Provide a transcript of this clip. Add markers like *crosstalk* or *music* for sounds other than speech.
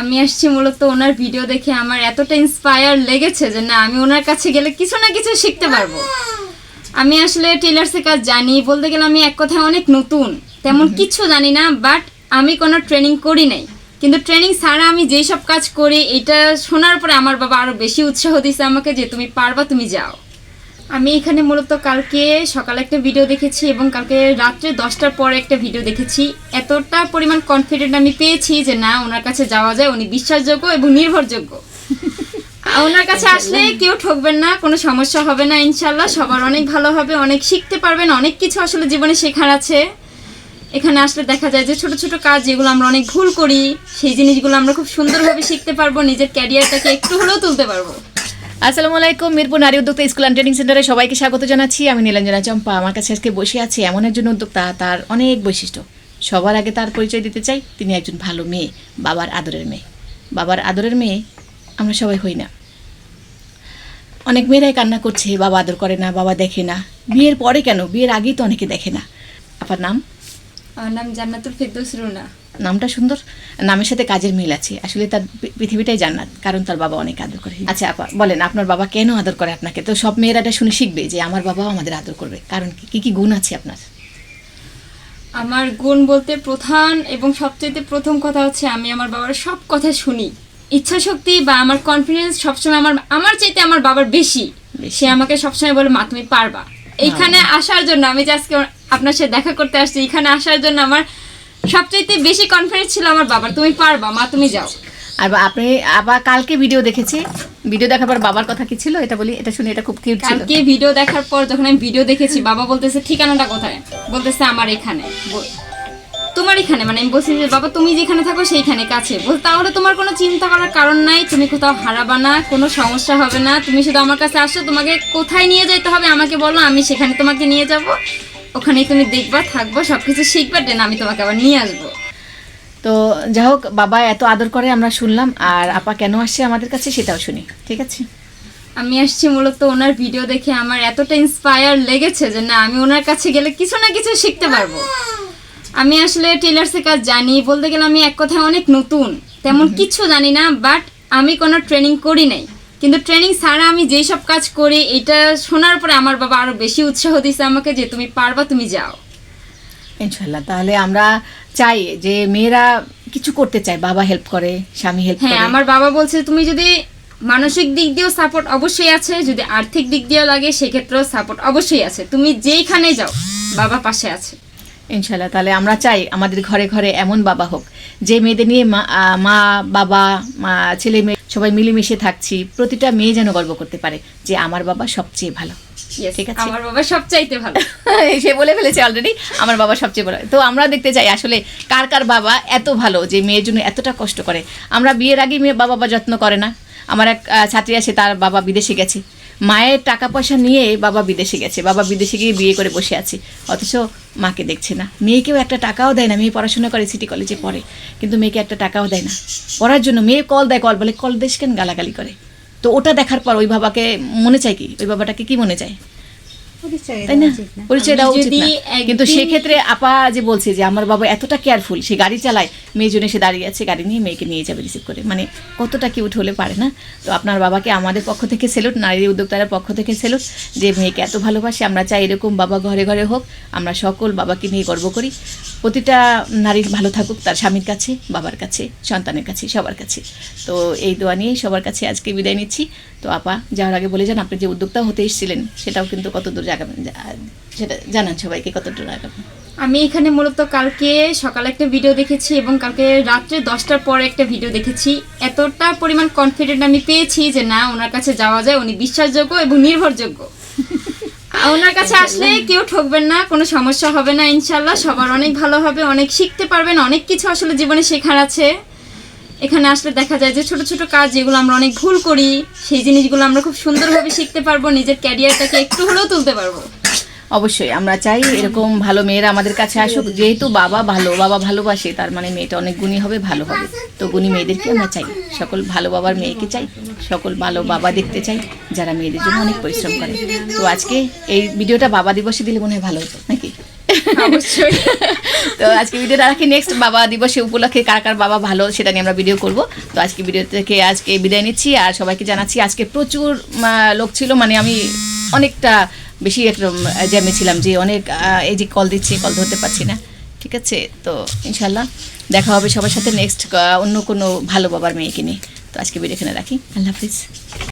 আমি আসছি মূলত ওনার ভিডিও দেখে আমার এতটা ইন্সপায়ার লেগেছে যে না আমি ওনার কাছে গেলে কিছু না কিছু শিখতে পারব। আমি আসলে টেলার্সের কাজ জানি বলতে গেলে আমি এক কথায় অনেক নতুন তেমন কিছু জানি না বাট আমি কোনো ট্রেনিং করি নাই। কিন্তু ট্রেনিং ছাড়া আমি যেই সব কাজ করি এটা শোনার পরে আমার বাবা আরও বেশি উৎসাহ দিছে আমাকে যে তুমি পারবা তুমি যাও। আমি এখানে মূলত কালকে সকালে একটা ভিডিও দেখেছি এবং কালকে রাত্রে দশটার পরে একটা ভিডিও দেখেছি। এতটা পরিমাণ কনফিডেন্ট আমি পেয়েছি যে না ওনার কাছে যাওয়া যায় উনি বিশ্বাসযোগ্য এবং নির্ভরযোগ্য। ওনার কাছে আসলে কেউ ঠকবেন না কোনো সমস্যা হবে না ইনশাল্লাহ সবার অনেক ভালো হবে অনেক শিখতে পারবেন অনেক কিছু আসলে জীবনে শেখার আছে। এখানে আসলে দেখা যায় যে ছোট ছোট কাজ যেগুলো আমরা অনেক ভুল করি সেই জিনিসগুলো আমরা খুব সুন্দরভাবে শিখতে পারব নিজের ক্যারিয়ারটাকে একটু হলেও তুলতে পারব। আসসালামু আলাইকুম, মিরপুর নারী উদ্যোক্তা স্কুল অ্যান্ড ট্রেনিং সেন্টারে সবাইকে স্বাগত জানাচ্ছি। আমি নীলাঞ্জনা চম্পা। আমার কাছে আজকে বসে আছে এমন একজন উদ্যোক্তা, তার অনেক বৈশিষ্ট্য। সবার আগে তার পরিচয় দিতে চাই, তিনি একজন ভালো মেয়ে, বাবার আদরের মেয়ে। বাবার আদরের মেয়ে আমরা সবাই হই না। অনেক মেয়েরাই কান্না করছে, বাবা আদর করে না, বাবা দেখে না। বিয়ের পরে কেন? বিয়ের আগেই তো অনেকে দেখে না। আপনার নাম আমার নাম জান্নাতুল ফেরদৌস রুনা। নামটা সুন্দর নামের সাথে কাজের মিল আছে। আসলে তার পৃথিবীটাই জান্নাত কারণ তার বাবা অনেক আদর করে। আচ্ছা আপা বলেন আপনার বাবা কেন আদর করে আপনাকে? তো সব মেয়েরা এটা শুনে শিখবে যে আমার বাবাও আমাদের আদর করবে। কারণ কি কি গুণ আছে আপনার? আমার গুণ বলতে প্রধান এবং সবচেয়ে প্রথম কথা হচ্ছে আমি আমার বাবার সব কথা শুনি। ইচ্ছা শক্তি বা আমার কনফিডেন্স সবসময় আমার আমার চাইতে আমার বাবার বেশি। বেশি। সে আমাকে সবসময় বলে মা তুমি পারবা। এইখানে আসার জন্য আমি যে আজকে আপনার সাথে দেখা করতে আসছি এখানে আসার জন্য আমার সবচাইতে বেশি কনফিডেন্স ছিল আমার বাবার। তুমি পারবা মা তুমি যাও। আর আপনি আবার কালকে ভিডিও দেখেছি। ভিডিও দেখার পর বাবার কথা কি ছিল? এটা বলি এটা শুনে এটা খুব কিউট ছিল। কালকে ভিডিও দেখার পর যখন আমি ভিডিও দেখেছি বাবা বলতেছে ঠিকানাটা কোথায়? বলতেছে আমার এখানে। তোমার এখানে? মানে আমি বলছি যে বাবা তুমি যেখানে থাকো সেইখানে কাছে। বল তাহলে তোমার কোনো চিন্তা করার কারণ নাই। তুমি কোথাও হারাবা না কোনো সমস্যা হবে না। তুমি শুধু আমার কাছে আসো তোমাকে কোথায় নিয়ে যেতে হবে? আমাকে বলো আমি সেখানে তোমাকে নিয়ে যাব। ওখানেই তুমি দেখবা থাকবা সবকিছু শিখবা দেন আমি তোমাকে আবার নিয়ে আসব। তো যাই হোক বাবা এত আদর করে আমরা শুনলাম আর আপা কেন আসছে আমাদের কাছে সেটাও শুনি ঠিক আছে? আমি আসছি মূলত ওনার ভিডিও দেখে আমার এতটা ইন্সপায়ার লেগেছে যে না আমি ওনার কাছে গেলে কিছু না কিছু শিখতে পারব। আমি আসলে টেলার্সের কাজ জানি বলতে গেলে আমি এক কথায় অনেক নতুন তেমন কিছু জানি না বাট আমি কোনো ট্রেনিং করি নাই। কিন্তু ট্রেনিং ছাড়া আমি যেই সব কাজ করি এটা শোনার পরে আমার বাবা আরও বেশি উৎসাহ দিছে আমাকে যে তুমি পারবা তুমি যাও। ইনশাল্লাহ তাহলে আমরা চাই যে মেয়েরা কিছু করতে চায় বাবা হেল্প করে স্বামী হেল্প হ্যাঁ আমার বাবা বলছে তুমি যদি মানসিক দিক দিয়েও সাপোর্ট অবশ্যই আছে যদি আর্থিক দিক দিয়েও লাগে সেক্ষেত্রেও সাপোর্ট অবশ্যই আছে। তুমি যেইখানে যাও বাবা পাশে আছে। ইনশাল্লাহ তাহলে আমরা চাই আমাদের ঘরে ঘরে এমন বাবা হোক যে মেয়েদের নিয়ে মা বাবা মা ছেলে মেয়ে সবাই মিলেমিশে থাকছি। প্রতিটা মেয়ে যেন গর্ব করতে পারে যে আমার বাবা সবচেয়ে ভালো। ঠিক আছে। আমার বাবা সবচাইতে ভালো। *laughs* সে বলে ফেলেছে অলরেডি আমার বাবা সবচেয়ে ভালো। তো আমরা দেখতে চাই আসলে কার কার বাবা এত ভালো যে মেয়ের জন্য এতটা কষ্ট করে। আমরা বিয়ের আগে মেয়ে বাবা বাবা যত্ন করে না। আমার এক ছাত্রী আছে, তার বাবা বিদেশে গেছে। মায়ের টাকা পয়সা নিয়ে বাবা বিদেশে গেছে। বাবা বিদেশে গিয়ে বিয়ে করে বসে আছে। অথচ মাকে দেখছে না। মেয়েকেও একটা টাকাও দেয় না। মেয়ে পড়াশোনা করে সিটি কলেজে পড়ে, কিন্তু মেয়েকে একটা টাকাও দেয় না। পড়ার জন্য মেয়ে কল দেয়, কল বলে, কল দেশ কেন গালাগালি করে? তো ওটা দেখার পর ওই বাবাকে মনে চায় কি? ওই বাবাটাকে কি মনে চায়? তাই না? পরিচয় দেওয়া উচিত না। কিন্তু সেক্ষেত্রে আপা যে বলছে যে আমার বাবা এতটা কেয়ারফুল সে গাড়ি চালায় মেয়ের জন্য সে দাঁড়িয়ে আছে গাড়ি নিয়ে মেয়েকে নিয়ে যাবে রিসিভ করে। মানে কতটা কিউট হলে পারে না? তো আপনার বাবাকে আমাদের পক্ষ থেকে সেলুট নারী উদ্যোক্তার পক্ষ থেকে সেলুট যে মেয়েকে এত ভালোবাসে আমরা চাই এরকম বাবা ঘরে ঘরে হোক আমরা সকল বাবাকে নিয়ে গর্ব করি। প্রতিটা নারী ভালো থাকুক, তার স্বামীর কাছে, বাবার কাছে, সন্তানের কাছে, সবার কাছে। তো এই দোয়া নিয়ে সবার কাছে আজকে বিদায় নিচ্ছি। তো আপা, যাওয়ার আগে বলে যান, আপনি যে উদ্যোক্তা হতে এসেছিলেন, সেটাও কিন্তু কত দূর জাগাবেন সেটা জানান সবাইকে কত দূর আগাবেন? আমি এখানে মূলত কালকে সকালে একটা ভিডিও দেখেছি এবং কালকে রাত্রে দশটার পরে একটা ভিডিও দেখেছি। এতটা পরিমাণ কনফিডেন্ট আমি পেয়েছি যে না, ওনার কাছে যাওয়া যায়, উনি বিশ্বাসযোগ্য এবং নির্ভরযোগ্য। ওনার কাছে আসলে কেউ ঠকবেন না কোনো সমস্যা হবে না ইনশাল্লাহ। সবার অনেক ভালো হবে অনেক শিখতে পারবেন অনেক কিছু আসলে জীবনে শেখার আছে। এখানে আসলে দেখা যায় যে ছোট ছোট কাজ যেগুলো আমরা অনেক ভুল করি সেই জিনিসগুলো আমরা খুব সুন্দরভাবে শিখতে পারব নিজের ক্যারিয়ারটাকে একটু হলেও তুলতে পারব। অবশ্যই আমরা চাই এরকম ভালো মেয়েরা আমাদের কাছে আসুক। যেহেতু বাবা ভালো বাবা ভালোবাসে তার মানে মেয়েটা অনেক গুণী হবে ভালো হবে। তো গুণী মেয়েদেরকে আমরা চাই। সকল ভালো বাবার মেয়েকে চাই সকল ভালো বাবা দেখতে চাই যারা মেয়েদের জন্য অনেক পরিশ্রম করে। তো আজকে এই ভিডিওটা বাবা দিবসে দিলে মনে হয় ভালো হতো নাকি? অবশ্যই। তো আজকে ভিডিওটা রাখি নেক্সট বাবা দিবসে উপলক্ষে কার কার বাবা ভালো সেটা নিয়ে আমরা ভিডিও করব। তো আজকে ভিডিও থেকে আজকে বিদায় নিচ্ছি আর সবাইকে জানাচ্ছি আজকে প্রচুর লোক ছিল মানে আমি অনেকটা বেশি একদম জ্যামে ছিলাম যে অনেক এই যে কল দিচ্ছি কল ধরতে পারছি না। ঠিক আছে? তো ইনশাল্লাহ দেখা হবে সবার সাথে নেক্সট অন্য কোনো ভালো বাবার মেয়েকে নিয়ে। তো আজকে ভিডিও এখানে রাখি। আল্লাহ হাফিজ।